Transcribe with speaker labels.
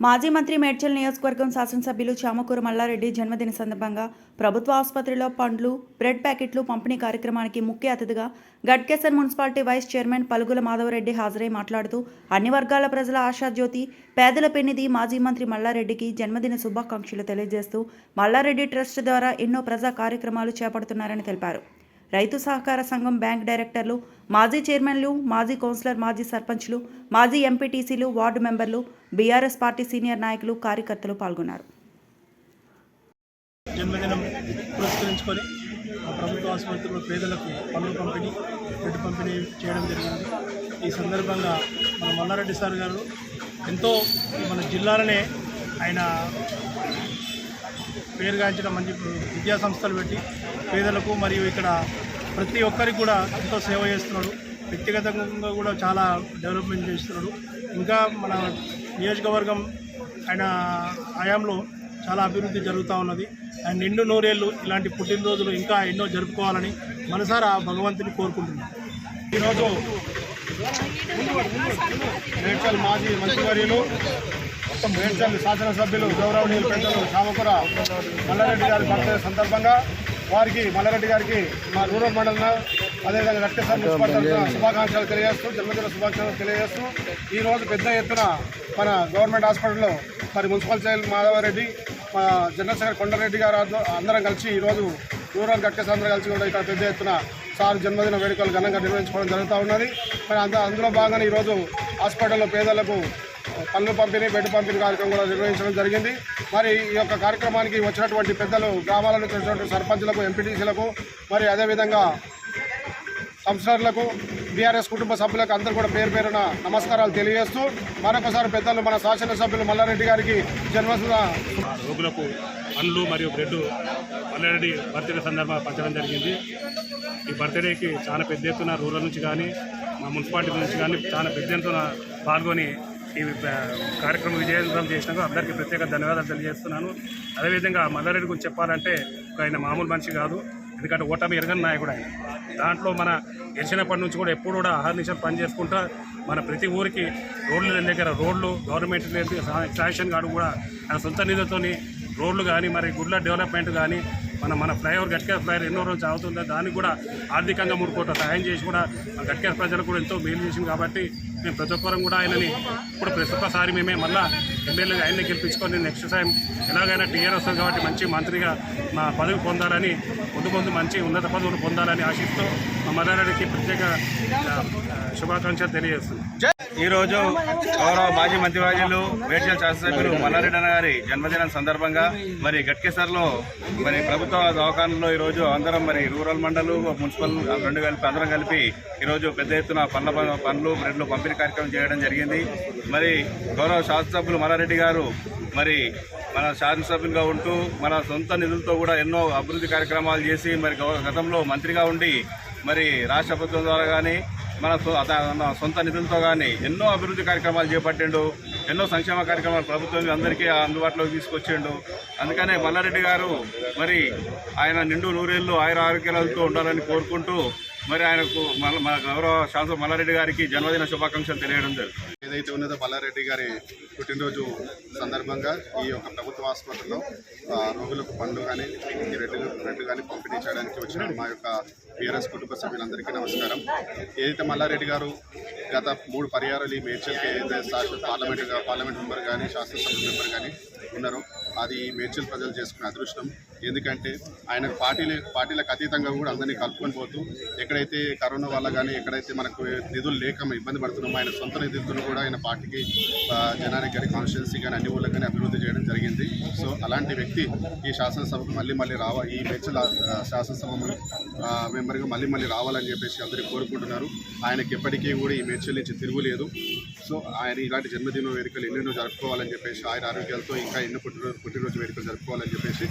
Speaker 1: మాజీ మంత్రి మేడ్చల్ నియోజకవర్గం శాసనసభ్యులు చామకూరు మల్లారెడ్డి జన్మదిన సందర్భంగా ప్రభుత్వ ఆసుపత్రిలో పండ్లు బ్రెడ్ ప్యాకెట్లు పంపిణీ కార్యక్రమానికి ముఖ్య అతిథిగా Ghatkesar municipality vice chairman Palugula Madhavareddy హాజరై మాట్లాడుతూ అన్ని వర్గాల ప్రజల ఆశాజ్యోతి పేదల పెన్నిది మాజీ మంత్రి మల్లారెడ్డికి జన్మదిన శుభాకాంక్షలు తెలియజేస్తూ మల్లారెడ్డి ట్రస్ట్ ద్వారా ఎన్నో ప్రజా కార్యక్రమాలు చేపడుతున్నారని తెలిపారు. రైతు సహకార సంఘం బ్యాంక్ డైరెక్టర్లు మాజీ చైర్మన్లు మాజీ కౌన్సిలర్ మాజీ సర్పంచ్లు మాజీ ఎంపీటీసీలు వార్డు మెంబర్లు బీఆర్ఎస్ పార్టీ సీనియర్ నాయకులు కార్యకర్తలు పాల్గొన్నారు.
Speaker 2: జన్మదినం పురస్కరించుకొని ప్రభుత్వ ఆసుపత్రిలో పేదలకు పనులు పంపిణీ బ్రెడ్ పంపిణీ చేయడం జరిగింది. ఈ సందర్భంగా మన మల్లారెడ్డి సార్ గారు ఎంతో మన జిల్లాలోనే ఆయన పేరుగాంచిన మంచి విద్యా సంస్థలు పెట్టి పేదలకు మరియు ఇక్కడ ప్రతి ఒక్కరికి కూడా ఎంతో సేవ చేస్తున్నాడు. వ్యక్తిగతంగా కూడా చాలా డెవలప్మెంట్ చేస్తున్నాడు. ఇంకా మన నియోజకవర్గం ఆయన హయాంలో చాలా అభివృద్ధి జరుగుతూ ఉన్నది. అండ్ నిండు నూరేళ్ళు ఇలాంటి పుట్టినరోజులు ఇంకా ఎన్నో జరుపుకోవాలని మనసారా భగవంతుని కోరుకుంటున్నాను ఈరోజు మేడ్చల్ మాజీ మంత్రివర్యులు మొత్తం మేడ్చల్ శాసనసభ్యులు గౌరవనీయులు పెద్దలు చామకూర మల్లారెడ్డి గారి బర్త్డే సందర్భంగా వారికి మల్లారెడ్డి గారికి మా రూరల్ మండలం అదేవిధంగా రక్తసార్ మున్సిపల్ శుభాకాంక్షలు తెలియజేస్తూ జన్మదిన శుభాకాంక్షలు తెలియజేస్తూ ఈ రోజు పెద్ద ఎత్తున మన గవర్నమెంట్ హాస్పిటల్లో మరి మున్సిపల్ చైర్మన్ మాధవరెడ్డి మా జనరల్ సెక్రటరీ కొండారెడ్డి గారు అందరం కలిసి ఈరోజు రూరల్ గట్కేస్ కలిసి కూడా ఇక్కడ పెద్ద ఎత్తున సార్ జన్మదిన వేడుకలు ఘనంగా నిర్వహించుకోవడం జరుగుతూ ఉన్నది. మరి అంత అందులో భాగంగా ఈరోజు హాస్పిటల్లో పేదలకు పనులు పంపిణీ బెడ్ పంపిణీ కార్యక్రమం కూడా నిర్వహించడం జరిగింది. మరి ఈ యొక్క కార్యక్రమానికి వచ్చినటువంటి పెద్దలు గ్రామాల నుంచి వచ్చినటువంటి సర్పంచులకు ఎంపీటీసీలకు మరి అదేవిధంగా సంస్థలకు బీఆర్ఎస్ కుటుంబ సభ్యులకు అందరూ కూడా పేరు పేరున నమస్కారాలు తెలియజేస్తూ మరొకసారి పెద్దలు మన శాసనసభ్యులు మల్లారెడ్డి గారికి జన్మదిన
Speaker 3: రోగులకు పండ్లు మరియు బ్రెడ్ మల్లారెడ్డి బర్త్డే సందర్భంగా పంచడం జరిగింది. ఈ బర్త్డేకి చాలా పెద్ద ఎత్తున రూరల్ నుంచి కానీ మా మున్సిపాలిటీ నుంచి కానీ చాలా పెద్ద ఎత్తున పాల్గొని ఈ కార్యక్రమం విజయవంతం చేసినందుకు అందరికీ ప్రత్యేక ధన్యవాదాలు తెలియజేస్తున్నాను. అదేవిధంగా మల్లారెడ్డి గురించి చెప్పాలంటే ఒక ఆయన మామూలు మనిషి కాదు. ఎందుకంటే ఓటమి ఎరగని నాయకుడు ఆయన. దాంట్లో మన గెలిచినప్పటి నుంచి కూడా ఎప్పుడు కూడా ఆహర్నిశం పని చేసుకుంటా మన ప్రతి ఊరికి రోడ్ల దగ్గర రోడ్లు గవర్నమెంట్ శాంక్షన్ కాడు కూడా ఆయన సొంత నిధులతో రోడ్లు కానీ మరి గుడ్ల డెవలప్మెంట్ కానీ మన మన ఫ్లైఓవర్ గట్కేర్ ఫ్లైఓవర్ ఎన్నో రోజులు అవుతుందో దానికి కూడా ఆర్థికంగా మూడు కోట్ల సహాయం చేసి కూడా మన గట్కేర్ ప్రజలకు కూడా ఎంతో మేలు చేసింది కాబట్టి మేము ప్రతి ఒక్కరం కూడా ఆయనని ఇప్పుడు ప్రతి ఒక్కసారి మేమే మళ్ళీ ఎమ్మెల్యేగా ఆయన్ని గెలిపించుకొని నెక్స్ట్ టైం ఎలాగైనా టీఆర్ వస్తుంది కాబట్టి మంచి మంత్రిగా మా పదవి పొందాలని ముందు ముందు మంచి ఉన్నత పదవులు పొందాలని ఆశిస్తూ మా మదనడికి ప్రత్యేక శుభాకాంక్షలు తెలియజేస్తుంది
Speaker 4: ఈరోజు గౌరవ మాజీ మంత్రివర్యులు మేడ్చల్ శాసనసభ్యులు మల్లారెడ్డి గారి జన్మదినం సందర్భంగా మరి గట్కేసర్లో మరి ప్రభుత్వ దవాఖానలో ఈరోజు అందరం మరి రూరల్ మండలు మున్సిపల్ రెండు కలిపి అందరం కలిపి ఈరోజు పెద్ద ఎత్తున పండ్ల పండ్లు బ్రెడ్లు పంపిణీ కార్యక్రమం చేయడం జరిగింది. మరి గౌరవ శాసనసభ్యులు మల్లారెడ్డి గారు మరి మన శాసనసభ్యులుగా ఉంటూ మన సొంత నిధులతో కూడా ఎన్నో అభివృద్ధి కార్యక్రమాలు చేసి మరి గతంలో మంత్రిగా ఉండి మరి రాష్ట్ర ప్రభుత్వం ద్వారా కానీ మన సొ- మన సొంత నిధులతో కానీ ఎన్నో అభివృద్ధి కార్యక్రమాలు చేపట్టిండు. ఎన్నో సంక్షేమ కార్యక్రమాలు ప్రభుత్వం అందరికీ అందుబాటులోకి తీసుకొచ్చిండు. అందుకనే మల్లారెడ్డి గారు మరి ఆయన నిండు నూరేళ్ళు ఆయుర ఆరోగ్యాలతో ఉండాలని కోరుకుంటూ మరి ఆయనకు మన మా గౌరవ శాసన మల్లారెడ్డి గారికి జన్మదిన శుభాకాంక్షలు తెలియడం జరుగుతుంది.
Speaker 5: ఏదైతే ఉన్నదో మల్లారెడ్డి గారి పుట్టినరోజు సందర్భంగా ఈ యొక్క ప్రభుత్వ ఆసుపత్రిలో రోగులకు పండ్లు కానీ రెడ్లు రెడ్లు కానీ పంపిణీ చేయడానికి వచ్చిన మా యొక్క బీఆర్ఎస్ కుటుంబ సభ్యులందరికీ నమస్కారం. ఏదైతే మల్లారెడ్డి గారు గత మూడు పర్యాయాలు ఈ మేడ్చల్కి ఏదైతే శాసన పార్లమెంట్ పార్లమెంట్ మెంబర్ కానీ శాసనసభ మెంబర్ కానీ ఉన్నారో అది మేడ్చల్ ప్రజలు చేసుకునే అదృష్టం. ఎందుకంటే ఆయన పార్టీలు పార్టీలకు అతీతంగా కూడా అందరినీ కలుపుకొని పోతూ ఎక్కడైతే కరోనా వల్ల కానీ ఎక్కడైతే మనకు నిధులు లేక ఇబ్బంది పడుతున్నామో ఆయన సొంత నిధులతో కూడా ఆయన పార్టీకి జనానికి కానీ కాన్స్టిట్యున్సీ కానీ అన్ని ఊళ్ళకి కానీ అభివృద్ధి చేయడం జరిగింది. సో అలాంటి వ్యక్తి ఈ శాసనసభకు మళ్ళీ మళ్ళీ రావ ఈ మేడ్చల్ శాసనసభ మెంబర్గా మళ్ళీ మళ్ళీ రావాలని చెప్పేసి అందరూ కోరుకుంటున్నారు. ఆయనకి ఎప్పటికీ కూడా ఈ మేడ్చల్ నుంచి తిరుగులేదు సో ఆయన ఇలాంటి జన్మదిన వేడుకలు ఎన్నెన్నో జరుపుకోవాలని చెప్పేసి ఆయన ఆరోగ్యాలతో ఇంకా ఎన్నో పుట్టినరోజు పుట్టినరోజు వేడుకలు జరుపుకోవాలని చెప్పేసి